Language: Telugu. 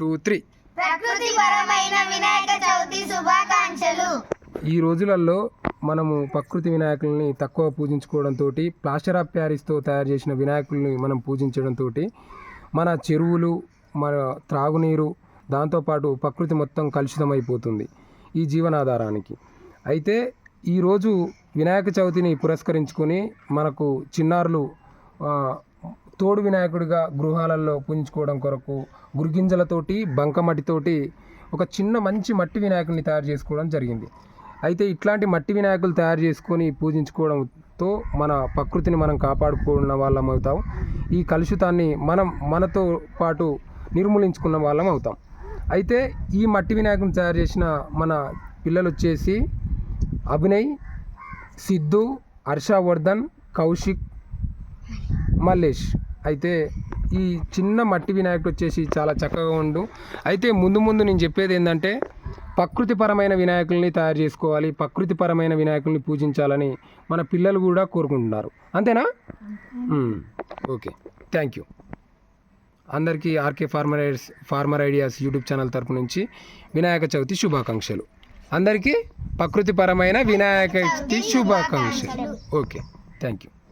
Two three. ప్రకృతిపరమైన వినాయక చవితి శుభాకాంక్షలు. ఈ రోజులలో మనము ప్రకృతి వినాయకుల్ని తక్కువ పూజించుకోవడంతో ప్లాస్టర్ ఆఫ్ ప్యారిస్తో తయారు చేసిన వినాయకుల్ని మనం పూజించడంతో మన చెరువులు మన త్రాగునీరు దాంతోపాటు ప్రకృతి మొత్తం కలుషితమైపోతుంది ఈ జీవనాధారానికి. అయితే ఈరోజు వినాయక చవితిని పురస్కరించుకొని మనకు చిన్నారులు తోడు వినాయకుడిగా గృహాలలో పూజించుకోవడం కొరకు గురిగింజలతోటి బంకమట్టితోటి ఒక చిన్న మంచి మట్టి వినాయకుడిని తయారు చేసుకోవడం జరిగింది. అయితే ఇట్లాంటి మట్టి వినాయకులు తయారు చేసుకొని పూజించుకోవడంతో మన ప్రకృతిని మనం కాపాడుకున్న వాళ్ళం అవుతాం. ఈ కలుషితాన్ని మనం మనతో పాటు నిర్మూలించుకున్న వాళ్ళం అవుతాం. అయితే ఈ మట్టి వినాయకుని తయారు చేసిన మన పిల్లలు వచ్చేసి అభినయ్ సిద్ధు హర్షవర్ధన్ కౌశిక్ మల్లేష్ అయితే ఈ చిన్న మట్టి వినాయకుడు వచ్చేసి చాలా చక్కగా ఉండు. అయితే ముందు ముందు నేను చెప్పేది ఏంటంటే ప్రకృతిపరమైన వినాయకుల్ని తయారు చేసుకోవాలి ప్రకృతిపరమైన వినాయకుల్ని పూజించాలని మన పిల్లలు కూడా కోరుకుంటున్నారు. అంతేనా? ఓకే. Thank you. అందరికీ RK farmer ideas farmer ideas YouTube channel తరపు నుంచి వినాయక చవితి శుభాకాంక్షలు. అందరికీ ప్రకృతిపరమైన వినాయక చవితి శుభాకాంక్షలు. ఓకే. Thank you.